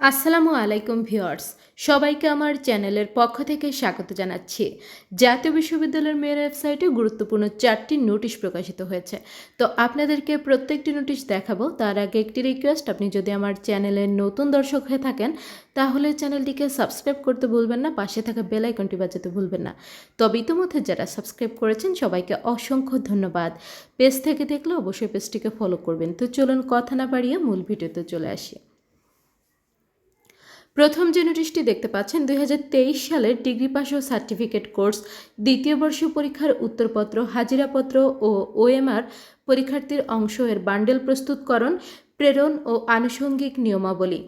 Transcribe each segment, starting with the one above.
আসসালামু আলাইকুম ভিউয়ার্স, সবাইকে আমার চ্যানেলের পক্ষ থেকে স্বাগত জানাচ্ছি। জাতীয় বিশ্ববিদ্যালয়ের মেয়ের ওয়েবসাইটে গুরুত্বপূর্ণ চারটি নোটিশ প্রকাশিত হয়েছে। তো আপনাদেরকে প্রত্যেকটি নোটিশ দেখাবো, তার আগে একটি রিকোয়েস্ট আপনি যদি আমার চ্যানেলের নতুন দর্শক হয়ে থাকেন, তাহলে চ্যানেলটিকে সাবস্ক্রাইব করতে ভুলবেন না, পাশে থাকা বেল আইকনটি বাজাতে ভুলবেন না। তবে ইতিমধ্যে যারা সাবস্ক্রাইব করেছেন, সবাইকে অসংখ্য ধন্যবাদ। পেজ থেকে দেখলে অবশ্যই পেজটিকে ফলো করবেন। তো চলুন কথা না বাড়িয়ে মূল ভিডিওতে চলে আসি। প্রথম যে নোটিশটি দেখতে পাচ্ছেন দুই হাজার তেইশ সালের ডিগ্রি পাস ও সার্টিফিকেট কোর্স, দ্বিতীয় বর্ষ পরীক্ষার উত্তরপত্র, হাজিরাপত্র ও ওএমআর পরীক্ষার্থীর অংশ এর বান্ডেল প্রস্তুতকরণ, প্রেরণ ও আনুষঙ্গিক নিয়মাবলী।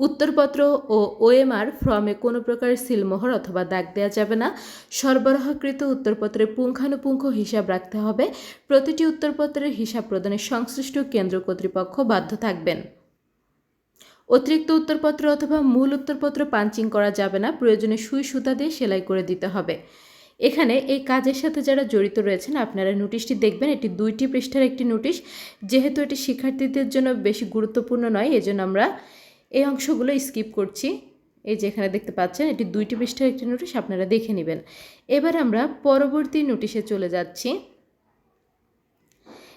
উত্তরপত্র ও ওএমআর ফর্মে কোনো প্রকার সিলমোহর অথবা দাগ দেওয়া যাবে না। সরবরাহকৃত উত্তরপত্রের পুঙ্খানুপুঙ্খ হিসাব রাখতে হবে। প্রতিটি উত্তরপত্রের হিসাব প্রদানের সংশ্লিষ্ট কেন্দ্র কর্তৃপক্ষ বাধ্য থাকবেন। অতিরিক্ত উত্তরপত্র অথবা মূল উত্তরপত্র পাঞ্চিং করা যাবে না, প্রয়োজনে সুই সুতা দিয়ে সেলাই করে দিতে হবে। এখানে এই কাজের সাথে যারা জড়িত রয়েছেন, আপনারা নোটিশটি দেখবেন, এটি দুইটি পৃষ্ঠার একটি নোটিশ। যেহেতু এটি শিক্ষার্থীদের জন্য বেশি গুরুত্বপূর্ণ নয়, এজন্য আমরা এই অংশগুলো স্কিপ করছি। এই যে এখানে দেখতে পাচ্ছেন, এটি দুইটি পৃষ্ঠার একটি নোটিশ, আপনারা দেখে নেবেন। এবার আমরা পরবর্তী নোটিশে চলে যাচ্ছি।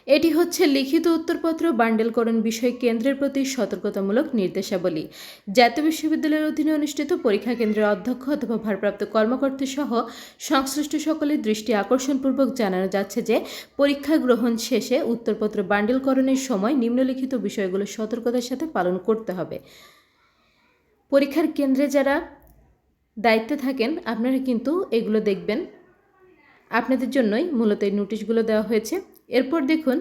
এটি হচ্ছে লিখিত উত্তরপত্র বান্ডেলকরণ বিষয়ে কেন্দ্রের প্রতি সতর্কতামূলক নির্দেশাবলী। জাতীয় বিশ্ববিদ্যালয়ের অধীনে অনুষ্ঠিত পরীক্ষা কেন্দ্রের অধ্যক্ষ অথবা ভারপ্রাপ্ত কর্মকর্তা সহ সংশ্লিষ্ট সকলের দৃষ্টি আকর্ষণপূর্বক জানানো যাচ্ছে যে, পরীক্ষা গ্রহণ শেষে উত্তরপত্র বান্ডেলকরণের সময় নিম্নলিখিত বিষয়গুলো সতর্কতার সাথে পালন করতে হবে। পরীক্ষার কেন্দ্রে যারা দায়িত্বে থাকেন, আপনারা কিন্তু এগুলো দেখবেন। আপনাদের জন্যই মূলত এই নোটিশগুলো দেওয়া হয়েছে। এরপর দেখুন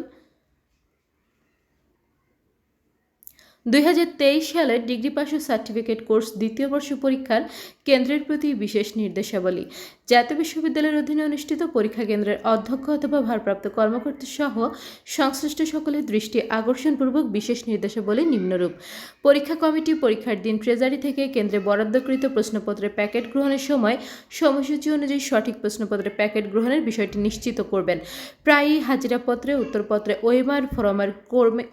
দুই হাজার তেইশ সালের ডিগ্রি ও সার্টিফিকেট কোর্স দ্বিতীয় বর্ষ পরীক্ষার কেন্দ্রের প্রতি বিশেষ নির্দেশাবলী। জাতীয় বিশ্ববিদ্যালয়ের অধীনে অনুষ্ঠিত পরীক্ষা কেন্দ্রের অধ্যক্ষ অথবা ভারপ্রাপ্ত কর্মকর্তা সহ সংশ্লিষ্ট সকলের দৃষ্টি আকর্ষণপূর্বক বিশেষ নির্দেশাবলী নিম্নরূপ। পরীক্ষা কমিটি পরীক্ষার দিন ট্রেজারি থেকে কেন্দ্রে বরাদ্দকৃত প্রশ্নপত্রের প্যাকেট গ্রহণের সময় সময়সূচি অনুযায়ী সঠিক প্রশ্নপত্রের প্যাকেট গ্রহণের বিষয়টি নিশ্চিত করবেন। প্রায়ই হাজিরাপত্রে, উত্তরপত্রে, ওএমআর, ফরমার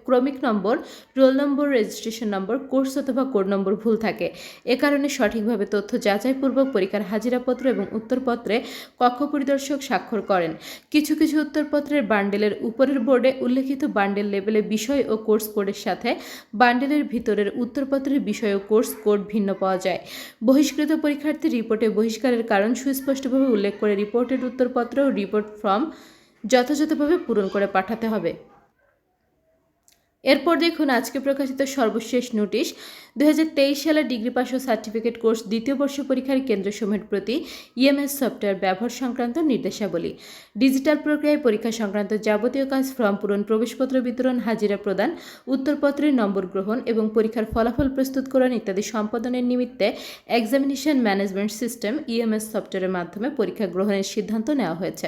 ক্রমিক number, roll number registration number course অথবা কোড নম্বর ভুল থাকে। এ কারণে সঠিকভাবে তথ্য যাচাইপূর্বক পরীক্ষার হাজিরাপত্র এবং উত্তরপত্রে কক্ষ পরিদর্শক স্বাক্ষর করেন। কিছু কিছু উত্তরপত্রের বান্ডেলের উপরের বোর্ডে উল্লেখিত বান্ডেল লেভেলে বিষয় ও কোর্স কোডের সাথে বান্ডেলের ভিতরের উত্তরপত্রের বিষয় ও কোর্স কোড ভিন্ন পাওয়া যায়। বহিষ্কৃত পরীক্ষার্থী রিপোর্টে বহিষ্কারের কারণ সুস্পষ্টভাবে উল্লেখ করে রিপোর্টের উত্তরপত্র ও রিপোর্ট ফর্ম যথাযথভাবে পূরণ করে পাঠাতে হবে। এরপর দেখুন আজকে প্রকাশিত সর্বশেষ নোটিশ তেইশ সালের ডিগ্রি পাস ও সার্টিফিকেট কোর্স দ্বিতীয় বর্ষ পরীক্ষার কেন্দ্রসমূহের প্রতি ইএমএস সফটওয়্যার ব্যবহার সংক্রান্ত নির্দেশাবলী। ডিজিটাল প্রক্রিয়ায় পরীক্ষা সংক্রান্ত যাবতীয় কাজ, ফর্ম পূরণ, প্রবেশপত্র বিতরণ, হাজিরা প্রদান, উত্তরপত্রের নম্বর গ্রহণ এবং পরীক্ষার ফলাফল প্রস্তুতকরণ ইত্যাদি সম্পাদনের নিমিত্তে এক্সামিনেশন ম্যানেজমেন্ট সিস্টেম ইএমএস সফটওয়্যারের মাধ্যমে পরীক্ষা গ্রহণের সিদ্ধান্ত নেওয়া হয়েছে।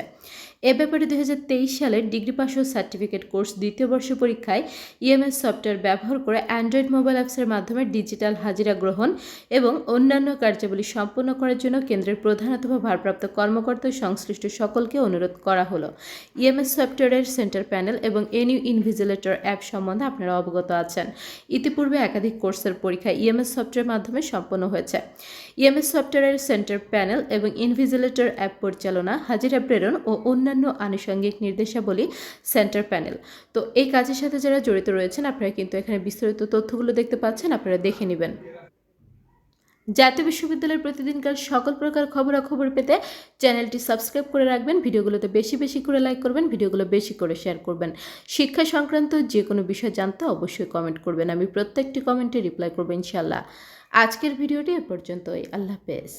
এ ব্যাপারে দুই হাজার তেইশ সালের ডিগ্রি পাস ও সার্টিফিকেট কোর্স দ্বিতীয় বর্ষ পরীক্ষায় ইএমএস সফটওয়্যার ব্যবহার করে অ্যান্ড্রয়েড মোবাইল অ্যাপসের মাধ্যমে ডিজিটাল হাজিরা গ্রহণ এবং অন্যান্য কার্যাবলী সম্পন্ন করার জন্য কেন্দ্রের প্রধান অথবা ভারপ্রাপ্ত কর্মকর্তা সংশ্লিষ্ট সকলকে অনুরোধ করা হলো। ইএমএস সফটওয়্যারের সেন্টার প্যানেল এবং এনইউ ইনভিজিলেটর অ্যাপ সম্বন্ধে আপনারা অবগত আছেন। ইতিপূর্বে একাধিক কোর্সের পরীক্ষা ইএমএস সফটওয়্যার মাধ্যমে সম্পন্ন হয়েছে। ইএমএস সফটওয়্যারের সেন্টার প্যানেল এবং ইনভিজিলেটর অ্যাপ পরিচালনা, হাজিরা প্রেরণ ও অন্যান্য আনুষঙ্গিক নির্দেশাবলী সেন্টার প্যানেল। তো এই কাজের সাথে যারা জড়িত রয়েছেন, আপনারা কিন্তু এখানে বিস্তারিত তথ্যগুলো দেখতে পাচ্ছেন, আপনারা দেখে নেবেন। জাতীয় বিশ্ববিদ্যালয়ের প্রতিদিনকার সকল প্রকার খবরাখবর পেতে চ্যানেলটি সাবস্ক্রাইব করে রাখবেন, ভিডিওগুলোতে বেশি বেশি করে লাইক করবেন, ভিডিওগুলো বেশি করে শেয়ার করবেন। শিক্ষা সংক্রান্ত যে কোনো বিষয় জানতে অবশ্যই কমেন্ট করবেন, আমি প্রত্যেকটি কমেন্টে রিপ্লাই করব ইনশাল্লাহ আজকের ভিডিওটি এ পর্যন্তই, আল্লাহ হাফেজ।